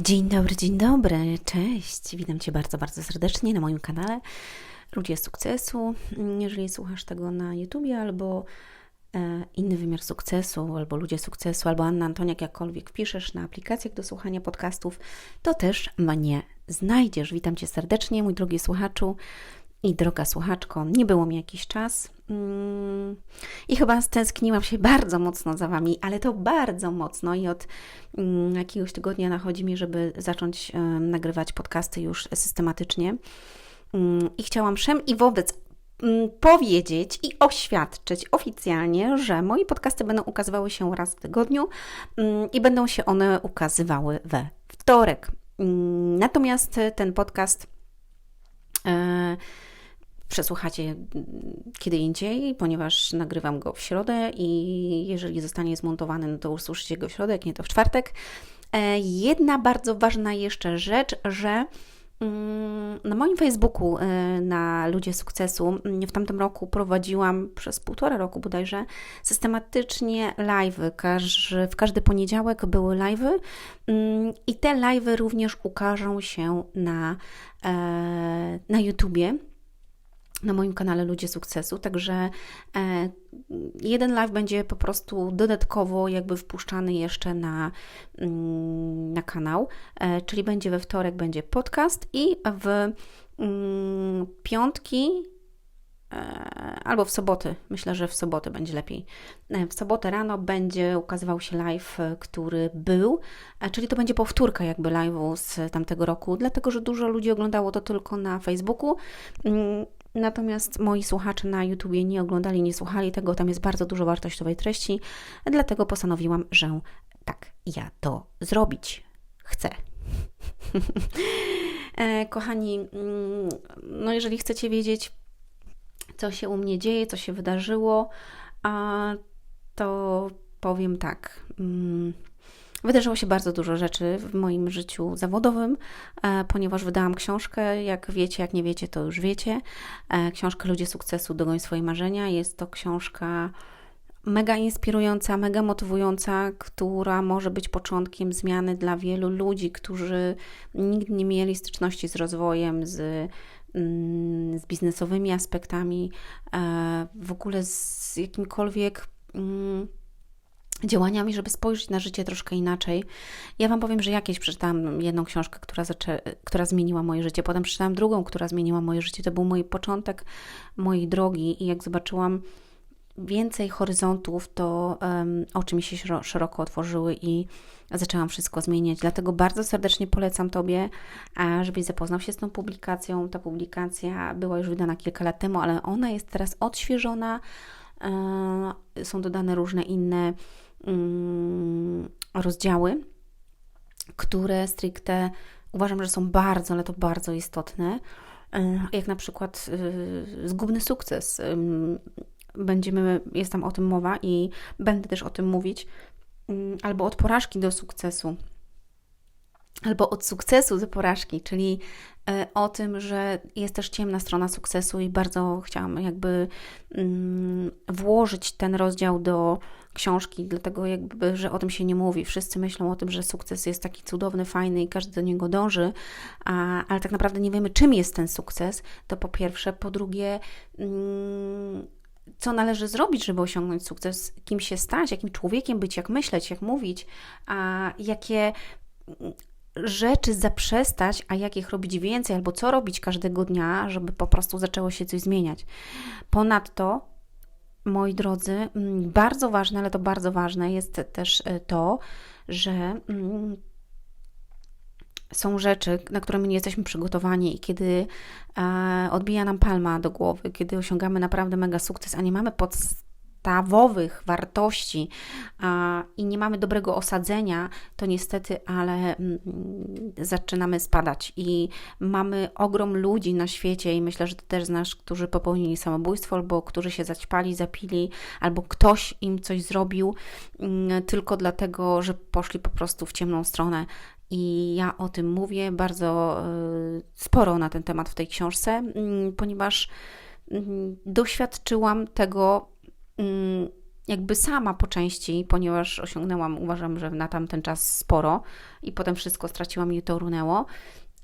Dzień dobry, dzień dobry, cześć. Witam Cię bardzo, bardzo serdecznie na moim kanale Ludzie Sukcesu. Jeżeli słuchasz tego na YouTubie albo e, inny wymiar sukcesu, albo Ludzie Sukcesu, albo Anna Antoniak, jakkolwiek wpiszesz na aplikacjach do słuchania podcastów, to też mnie znajdziesz. Witam Cię serdecznie, mój drogi słuchaczu i droga słuchaczko. Nie było mi jakiś czas mm, i chyba stęskniłam się bardzo mocno za Wami, ale to bardzo mocno i od mm, jakiegoś tygodnia nachodzi mi, żeby zacząć nagrywać podcasty już systematycznie. Mm, I chciałam wszem i wobec powiedzieć i oświadczyć oficjalnie, że moje podcasty będą ukazywały się raz w tygodniu i będą się one ukazywały we wtorek. Natomiast ten podcast e, przesłuchacie kiedy indziej, ponieważ nagrywam go w środę i jeżeli zostanie zmontowany, no to usłyszycie go w środę, jak nie to w czwartek. E, jedna bardzo ważna jeszcze rzecz, że mm, na moim Facebooku e, na Ludzie Sukcesu mm, w tamtym roku prowadziłam przez półtora roku bodajże systematycznie live. W każdy poniedziałek były live mm, i te live również ukażą się na, e, na YouTubie na moim kanale Ludzie Sukcesu, także e, jeden live będzie po prostu dodatkowo jakby wpuszczany jeszcze na, mm, na kanał, e, czyli będzie we wtorek będzie podcast i w mm, piątki e, albo w soboty, myślę, że w soboty będzie lepiej. W sobotę rano będzie ukazywał się live, który był, czyli to będzie powtórka jakby live'u z tamtego roku, dlatego że dużo ludzi oglądało to tylko na Facebooku. Mm, Natomiast moi słuchacze na YouTubie nie oglądali, nie słuchali tego, tam jest bardzo dużo wartościowej treści, dlatego postanowiłam, że tak, ja to zrobić chcę. E, kochani, mm, no jeżeli chcecie wiedzieć, co się u mnie dzieje, co się wydarzyło, to powiem tak. Wydarzyło się bardzo dużo rzeczy w moim życiu zawodowym, e, ponieważ wydałam książkę. Jak wiecie, jak nie wiecie, to już wiecie. E, książkę Ludzie Sukcesu Dogoń Swoje Marzenia. Jest to książka mega inspirująca, mega motywująca, która może być początkiem zmiany dla wielu ludzi, którzy nigdy nie mieli styczności z rozwojem, z, mm, z biznesowymi aspektami, e, w ogóle z jakimkolwiek mm, działaniami, żeby spojrzeć na życie troszkę inaczej. Ja Wam powiem, że jakieś przeczytałam jedną książkę, która, zaczę, która zmieniła moje życie, potem przeczytałam drugą, która zmieniła moje życie. To był mój początek mojej drogi i jak zobaczyłam więcej horyzontów, to um, oczy mi się szeroko otworzyły i zaczęłam wszystko zmieniać. Dlatego bardzo serdecznie polecam Tobie, żebyś zapoznał się z tą publikacją. Ta publikacja była już wydana kilka lat temu, ale ona jest teraz odświeżona. E, są dodane różne inne rozdziały, które stricte uważam, że są bardzo, ale to bardzo istotne, e, jak na przykład e, zgubny sukces. Będziemy, jest tam o tym mowa i będę też o tym mówić, mm, albo od porażki do sukcesu albo od sukcesu do porażki, czyli e, o tym, że jest też ciemna strona sukcesu i bardzo chciałam jakby mm, włożyć ten rozdział do książki, dlatego jakby, że o tym się nie mówi. Wszyscy myślą o tym, że sukces jest taki cudowny, fajny i każdy do niego dąży, a, ale tak naprawdę nie wiemy, czym jest ten sukces. To po pierwsze. Po drugie, mm, co należy zrobić, żeby osiągnąć sukces, kim się stać, jakim człowiekiem być, jak myśleć, jak mówić, a jakie rzeczy zaprzestać, a jakich robić więcej, albo co robić każdego dnia, żeby po prostu zaczęło się coś zmieniać. Ponadto, moi drodzy, mm, bardzo ważne, ale to bardzo ważne jest też e, to, że mm, są rzeczy, na które my nie jesteśmy przygotowani i kiedy e, odbija nam palma do głowy, kiedy osiągamy naprawdę mega sukces, a nie mamy podstawy, podstawowych wartości a, i nie mamy dobrego osadzenia, to niestety, ale mm, zaczynamy spadać i mamy ogrom ludzi na świecie i myślę, że ty też znasz, którzy popełnili samobójstwo albo którzy się zaćpali, zapili, albo ktoś im coś zrobił mm, tylko dlatego, że poszli po prostu w ciemną stronę. I ja o tym mówię bardzo y, sporo na ten temat w tej książce, y, ponieważ doświadczyłam tego jakby sama po części, ponieważ osiągnęłam, uważam, że na tamten czas sporo i potem wszystko straciłam i to runęło.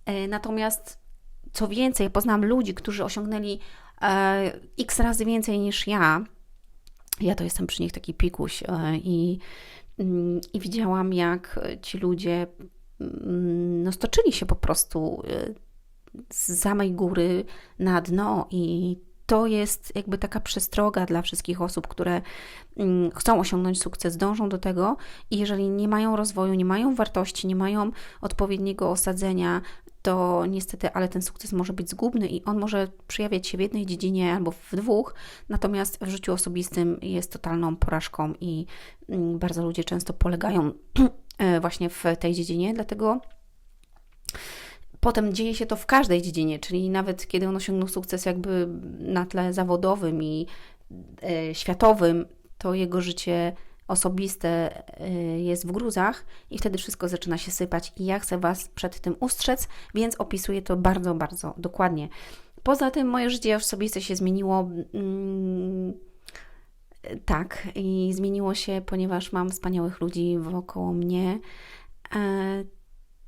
E, natomiast co więcej, poznałam ludzi, którzy osiągnęli e, x razy więcej niż ja. Ja to jestem przy nich taki pikuś e, i, mm, i widziałam, jak ci ludzie mm, no, stoczyli się po prostu z samej góry na dno i to jest jakby taka przestroga dla wszystkich osób, które mm, chcą osiągnąć sukces, dążą do tego i jeżeli nie mają rozwoju, nie mają wartości, nie mają odpowiedniego osadzenia, to niestety, ale ten sukces może być zgubny i on może przejawiać się w jednej dziedzinie albo w dwóch, natomiast w życiu osobistym jest totalną porażką i mm, bardzo ludzie często polegają e, właśnie w tej dziedzinie, dlatego Potem dzieje się to w każdej dziedzinie, czyli nawet kiedy on osiągnął sukces jakby na tle zawodowym i e, światowym, to jego życie osobiste e, jest w gruzach i wtedy wszystko zaczyna się sypać i ja chcę Was przed tym ustrzec, więc opisuję to bardzo, bardzo dokładnie. Poza tym moje życie osobiste się zmieniło. Mm, tak, i zmieniło się, ponieważ mam wspaniałych ludzi wokoło mnie.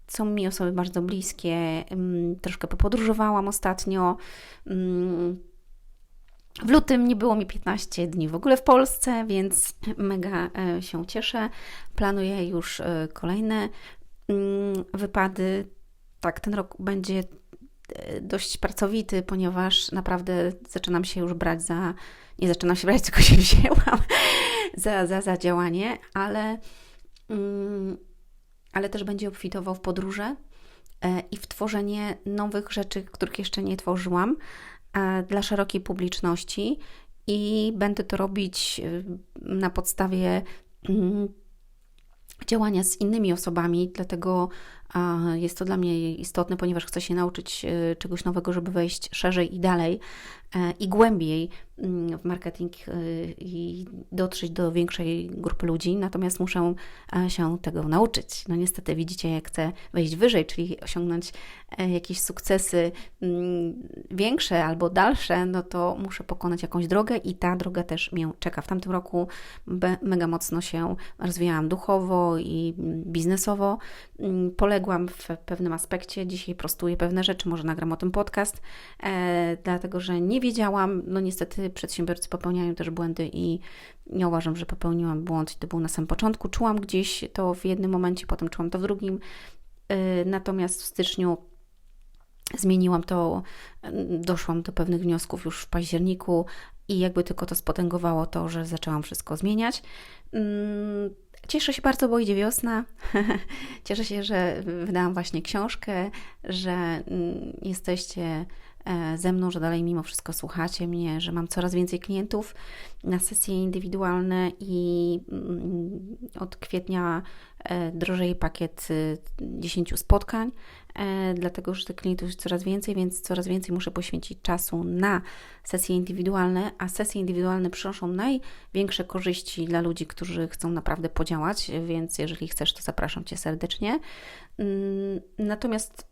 Są mi osoby bardzo bliskie. Troszkę popodróżowałam ostatnio. W lutym nie było mi 15 dni w ogóle w Polsce, więc mega e, się cieszę. Planuję już e, kolejne wypady. Tak, ten rok będzie e, dość pracowity, ponieważ naprawdę zaczynam się już brać za. Nie zaczynam się brać, tylko się wzięłam za, za, za działanie, ale ale też będzie obfitował w podróże e, i w tworzenie nowych rzeczy, których jeszcze nie tworzyłam e, dla szerokiej publiczności. I będę to robić e, na podstawie mm, działania z innymi osobami, dlatego jest to dla mnie istotne, ponieważ chcę się nauczyć czegoś nowego, żeby wejść szerzej i dalej i głębiej w marketing y, i dotrzeć do większej grupy ludzi, natomiast muszę e, się tego nauczyć. No niestety widzicie, jak chcę wejść wyżej, czyli osiągnąć e, jakieś sukcesy mm, większe albo dalsze, no to muszę pokonać jakąś drogę i ta droga też mnie czeka. W tamtym roku mega mocno się rozwijałam duchowo i biznesowo. Mm, poległam w pewnym aspekcie, dzisiaj prostuję pewne rzeczy, może nagram o tym podcast, e, dlatego że nie wiedziałam, no niestety przedsiębiorcy popełniają też błędy i nie uważam, że popełniłam błąd i to był na samym początku. Czułam gdzieś to w jednym momencie, potem czułam to w drugim. Y, natomiast w styczniu zmieniłam to, doszłam do pewnych wniosków już w październiku i jakby tylko to spotęgowało to, że zaczęłam wszystko zmieniać. Mm, cieszę się bardzo, bo idzie wiosna. Cieszę się, że wydałam właśnie książkę, że mm, jesteście E, ze mną, że dalej mimo wszystko słuchacie mnie, że mam coraz więcej klientów na sesje indywidualne i mm, od kwietnia drożeje pakiet 10 y, spotkań, e, dlatego że tych klientów jest coraz więcej, więc coraz więcej muszę poświęcić czasu na sesje indywidualne, a sesje indywidualne przynoszą największe korzyści dla ludzi, którzy chcą naprawdę podziałać, więc jeżeli chcesz, to zapraszam Cię serdecznie. Mm, natomiast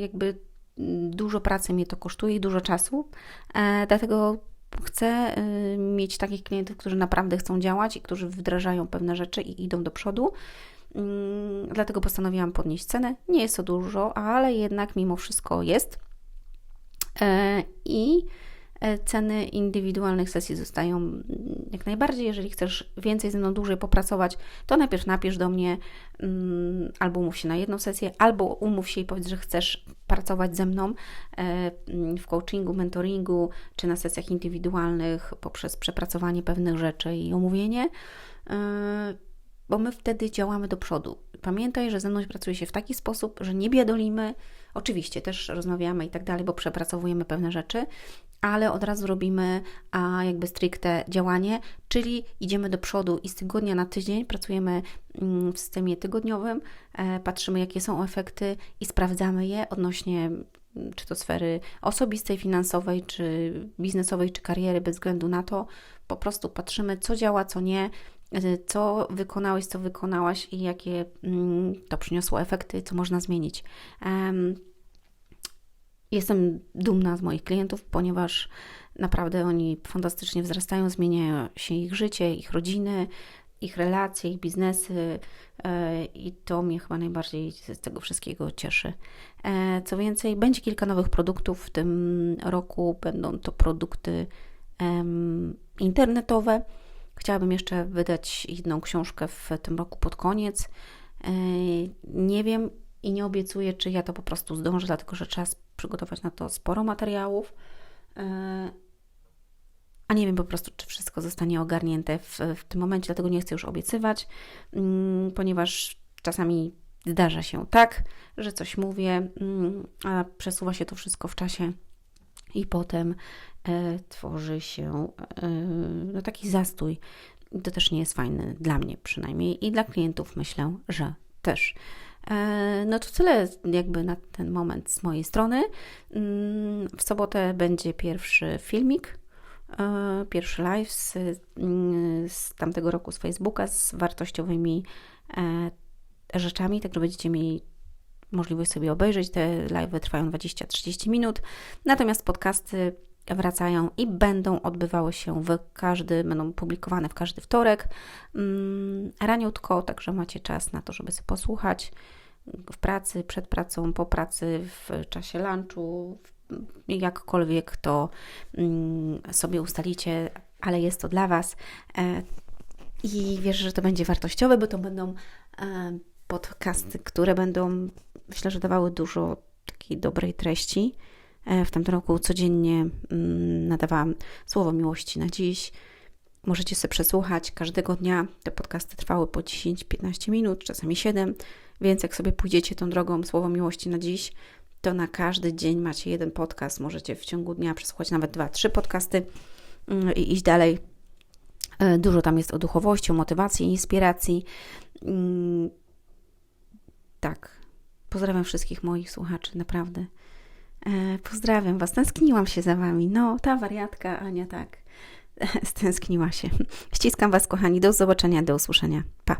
jakby dużo pracy mnie to kosztuje i dużo czasu, e, dlatego chcę e, mieć takich klientów, którzy naprawdę chcą działać i którzy wdrażają pewne rzeczy i idą do przodu. Mm, dlatego postanowiłam podnieść cenę. Nie jest to dużo, ale jednak mimo wszystko jest. E, I ceny indywidualnych sesji zostają mm, jak najbardziej. Jeżeli chcesz więcej ze mną dłużej popracować, to najpierw napisz do mnie mm, albo umów się na jedną sesję, albo umów się i powiedz, że chcesz pracować ze mną e, mm, w coachingu, mentoringu czy na sesjach indywidualnych poprzez przepracowanie pewnych rzeczy i omówienie e, bo my wtedy działamy do przodu. Pamiętaj, że ze mną pracuje się w taki sposób, że nie biadolimy, oczywiście też rozmawiamy i tak dalej, bo przepracowujemy pewne rzeczy, ale od razu robimy a jakby stricte działanie, czyli idziemy do przodu i z tygodnia na tydzień pracujemy mm, w systemie tygodniowym, e, patrzymy jakie są efekty i sprawdzamy je odnośnie mm, czy to sfery osobistej, finansowej, czy biznesowej, czy kariery, bez względu na to, po prostu patrzymy, co działa, co nie, co wykonałeś, co wykonałaś i jakie mm, to przyniosło efekty, co można zmienić. Jestem dumna z moich klientów, ponieważ naprawdę oni fantastycznie wzrastają, zmieniają się ich życie, ich rodziny, ich relacje, ich biznesy e, i to mnie chyba najbardziej z tego wszystkiego cieszy. E, co więcej, będzie kilka nowych produktów w tym roku. Będą to produkty internetowe. Chciałabym jeszcze wydać jedną książkę w tym roku pod koniec. E, nie wiem i nie obiecuję, czy ja to po prostu zdążę, dlatego że trzeba przygotować na to sporo materiałów a nie wiem po prostu, czy wszystko zostanie ogarnięte w, w tym momencie, dlatego nie chcę już obiecywać, mm, ponieważ czasami zdarza się tak, że coś mówię, mm, a przesuwa się to wszystko w czasie i potem e, tworzy się e, no, taki zastój. To też nie jest fajne dla mnie przynajmniej i dla klientów myślę, że też. E, no to tyle jakby na ten moment z mojej strony. Mm, w sobotę będzie pierwszy filmik E, pierwszy live z, mm, z tamtego roku z Facebooka z wartościowymi e, rzeczami, także będziecie mieli możliwość sobie obejrzeć. Te live trwają 20-30 minut, natomiast podcasty wracają i będą odbywały się w każdy, będą publikowane w każdy wtorek mm, raniutko, także macie czas na to, żeby sobie posłuchać w pracy, przed pracą, po pracy, w czasie lunchu, jakkolwiek to mm, sobie ustalicie, ale jest to dla Was. E, I wierzę, że to będzie wartościowe, bo to będą e, podcasty, które będą, myślę, że dawały dużo takiej dobrej treści. E, w tamtym roku codziennie mm, nadawałam słowo miłości na dziś. Możecie sobie przesłuchać każdego dnia. Te podcasty trwały po 10-15 minut, czasami 7, więc jak sobie pójdziecie tą drogą słowo miłości na dziś, to na każdy dzień macie jeden podcast. Możecie w ciągu dnia przesłuchać nawet dwa, trzy podcasty mm, i iść dalej. E, dużo tam jest o duchowości, o motywacji, inspiracji. Mm, tak. Pozdrawiam wszystkich moich słuchaczy, naprawdę. E, pozdrawiam Was. Tęskniłam się za Wami. No, ta wariatka Ania, tak. Stęskniła się. Ściskam Was, kochani. Do zobaczenia, do usłyszenia. Pa.